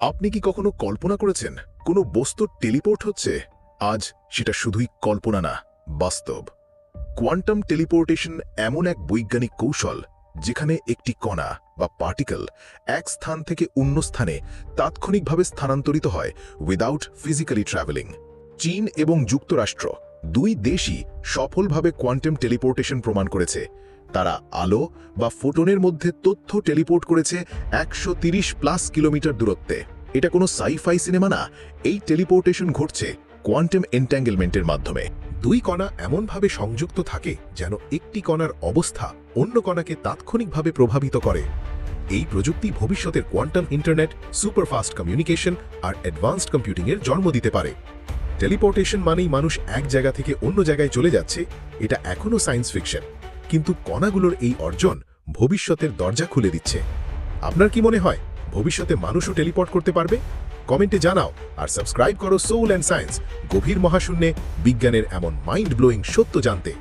আপনি কি কখনো কল্পনা করেছেন, কোনো বস্তুর টেলিপোর্ট হচ্ছে? আজ সেটা শুধুই কল্পনা না, বাস্তব। কোয়ান্টাম টেলিপোর্টেশন এমন এক বৈজ্ঞানিক কৌশল, যেখানে একটি কণা বা পার্টিকেল এক স্থান থেকে অন্য স্থানে তাৎক্ষণিকভাবে স্থানান্তরিত হয় উইদাউট ফিজিক্যালি ট্রাভেলিং চীন এবং যুক্তরাষ্ট্র দুই দেশই সফলভাবে কোয়ান্টাম টেলিপোর্টেশন প্রমাণ করেছে। তারা আলো বা ফোটনের মধ্যে তথ্য টেলিপোর্ট করেছে একশো প্লাস কিলোমিটার দূরত্বে। এটা কোনো সাইফাই সিনেমা না, এই টেলিপোর্টেশন ঘটছে কোয়ান্টাম এন্ট্যাঙ্গেলমেন্টের মাধ্যমে। দুই কণা এমনভাবে সংযুক্ত থাকে যেন একটি কণার অবস্থা অন্য কণাকে তাৎক্ষণিকভাবে প্রভাবিত করে। এই প্রযুক্তি ভবিষ্যতের কোয়ান্টাম ইন্টারনেট, সুপারফাস্ট কমিউনিকেশন আর অ্যাডভান্সড কম্পিউটিংয়ের জন্ম দিতে পারে। টেলিপোর্টেশন মানেই মানুষ এক জায়গা থেকে অন্য জায়গায় চলে যাচ্ছে, এটা এখনও সায়েন্স ফিকশন। কিন্তু কণাগুলোর এই অর্জন ভবিষ্যতের দরজা খুলে দিচ্ছে। আপনার কি মনে হয়, ভবিষ্যতে মানুষও টেলিপোর্ট করতে পারবে? কমেন্টে জানাও আর সাবস্ক্রাইব করো সোল অ্যান্ড সায়েন্স, গভীর মহাশূন্যে বিজ্ঞানের এমন মাইন্ড ব্লোয়িং সত্য জানতে।